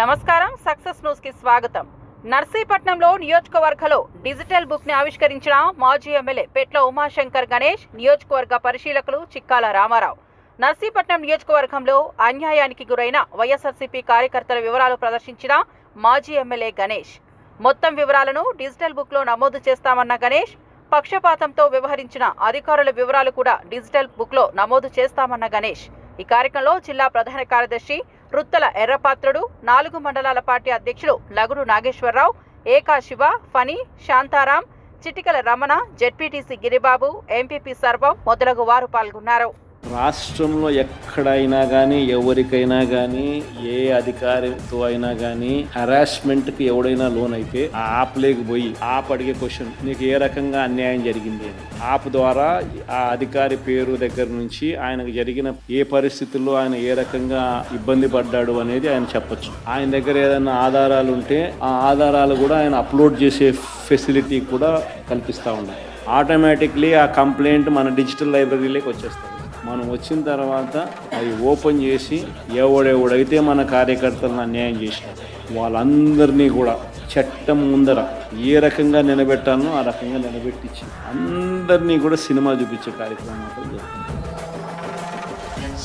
నమస్కారం సక్సెస్ న్యూస్కి స్వాగతం. నర్సీపట్నంలో నియోజకవర్గంలో డిజిటల్ బుక్ని ఆవిష్కరించిన మాజీ ఎమ్మెల్యే పెట్ల ఉమాశంకర్ గణేష్ నియోజకవర్గ పరిశీలకులు చిక్కాల రామారావు. నర్సీపట్నం నియోజకవర్గంలో అన్యాయానికి గురైన వైఎస్ఆర్సీపీ కార్యకర్తల వివరాలు ప్రదర్శించిన మాజీ ఎమ్మెల్యే గణేష్. మొత్తం వివరాలను డిజిటల్ బుక్లో నమోదు చేస్తామన్న గణేష్ పక్షపాతంతో వ్యవహరించిన అధికారుల వివరాలు కూడా డిజిటల్ బుక్లో నమోదు చేస్తామన్న గణేష్. ఈ కార్యక్రమంలో జిల్లా ప్రధాన కార్యదర్శి రుత్తల ఎర్రపాత్రుడు నాలుగు మండలాల పార్టీ అధ్యక్షులు లగుడు నాగేశ్వరరావు ఏకా శివ ఫణి శాంతారాం చిటికల రమణ జెడ్పీటీసీ గిరిబాబు ఎంపీపీ సర్వం మొదలగు వారు పాల్గొన్నారు. రాష్ట్రంలో ఎక్కడైనా కానీ ఎవరికైనా కానీ ఏ అధికారితో అయినా కానీ హరాస్మెంట్కి ఎవడైనా లోన్ అయితే ఆ యాప్లోకి పోయి యాప్ అడిగే క్వశ్చన్ నీకు ఏ రకంగా అన్యాయం జరిగింది అని. యాప్ ద్వారా ఆ అధికారి పేరు దగ్గర నుంచి ఆయనకు జరిగిన ఏ పరిస్థితుల్లో ఆయన ఏ రకంగా ఇబ్బంది పడ్డాడు అనేది ఆయన చెప్పొచ్చు. ఆయన దగ్గర ఏదైనా ఆధారాలు ఉంటే ఆ ఆధారాలు కూడా ఆయన అప్లోడ్ చేసే ఫెసిలిటీ కూడా కల్పిస్తూ ఉండాలి ఆటోమేటిక్లీ ఆ కంప్లైంట్ మన డిజిటల్ లైబ్రరీలోకి వచ్చేస్తుంది. మనం వచ్చిన తర్వాత అది ఓపెన్ చేసి ఎవడెవడైతే మన కార్యకర్తలను అన్యాయం చేసినారు వాళ్ళందరినీ కూడా చట్టం ముందర ఏ రకంగా నిలబెట్టానో ఆ రకంగా నిలబెట్టించి అందరినీ కూడా సినిమా చూపించే కార్యక్రమం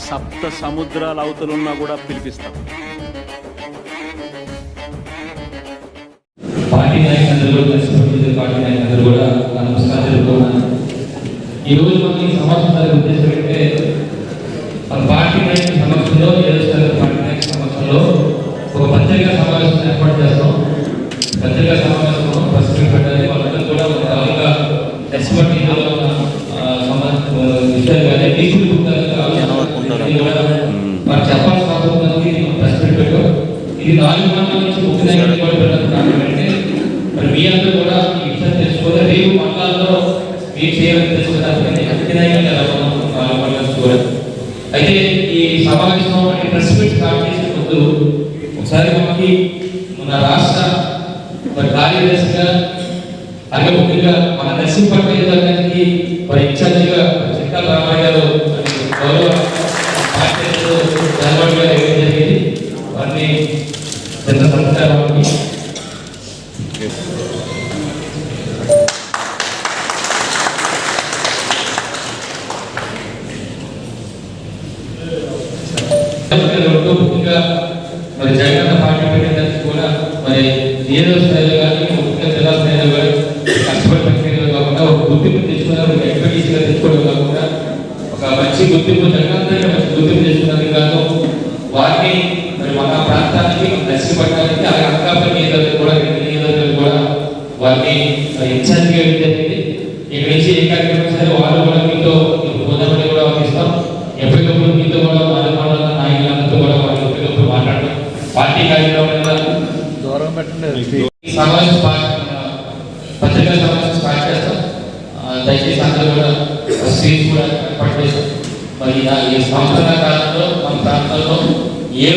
సప్త సముద్రాల అవతలున్నా కూడా పిలిపిస్తాం. పార్టీ నాయకులందరూ కూడా నమస్కారం ఈ రోజు మనం ఈ సమావేశానికి ఉద్దేశం ఏంటంటే మన పార్టీ నాయకుల సమక్షంలో నియోజకవర్గ పార్టీ నాయకుల సమక్షంలో ఒక పత్రికా సమావేశం ఏర్పాటు చేస్తాం. పత్రికా సమావేశంలో ప్రస్తుతం పెట్టాలి. వాళ్ళందరూ కూడా ఒక రకంగా విషయాలు కానీ డీసీ వారు చెప్పాల్సిన అవసరం ఉంది ప్రెస్ మీట్ పెట్టాం. ఇది నాలుగు మండలం నుంచి ముఖ్య నాయకులు కూడా పెట్టడానికి కారణం మరి మీ అందరూ కూడా ఈ విషయం తెలుసుకొని రేపు మండలాల్లో మీరు చేయాలని తెలుసుకోవడానికి అయితే ఈ సమావేశం ప్రెస్ మీట్ స్టార్ట్ చేసే ముందు ఒకసారి మనకి మన రాష్ట్ర మరి కార్యదర్శిగా అలాగే ముఖ్యంగా మన నరసింహపట్నం నియోజకవర్గానికి మరి ఇన్ఛార్జిగా చిక్కల రామారావు గారు గౌరవ పార్టీ గారు జరిగింది? వారిని చిన్న సంస్కారం మరి జగన్ పార్టీ పెట్టడానికి కూడా మరి ఏదో స్థాయిలో కానీ ముఖ్యంగా జిల్లా స్థాయిలో కానీ కష్టపడి ప్రక్రియలో కాకుండా ఒక గుర్తింపు తెచ్చుకున్నారు ఒక ఎక్స్పర్టీస్గా తెచ్చుకోవడం కాకుండా ఒక మంచి గుర్తింపు జగన్ మంచి గుర్తింపు తెచ్చుకున్నది కాదు వారిని మరి మన ప్రాంతానికి నష్టపడడానికి అలాగే అంకాపల్లి నియోజకవర్గం కూడా రెండు కూడా వారిని ఇన్ఛార్జ్గా ఇవ్వడం జరిగింది ఇక్కడ నుంచి ఏ కార్యక్రమం సరే వాళ్ళు కూడా పార్టీ కార్యక్రమం ఈ సమావేశం పత్రికా సమావేశం స్టార్ట్ చేస్తాం. దయచేసి అందరూ కూడా స్క్రీన్ కూడా చేస్తాం మరి ఈ సంవత్సరాల కాలంలో మన ప్రాంతంలో ఏ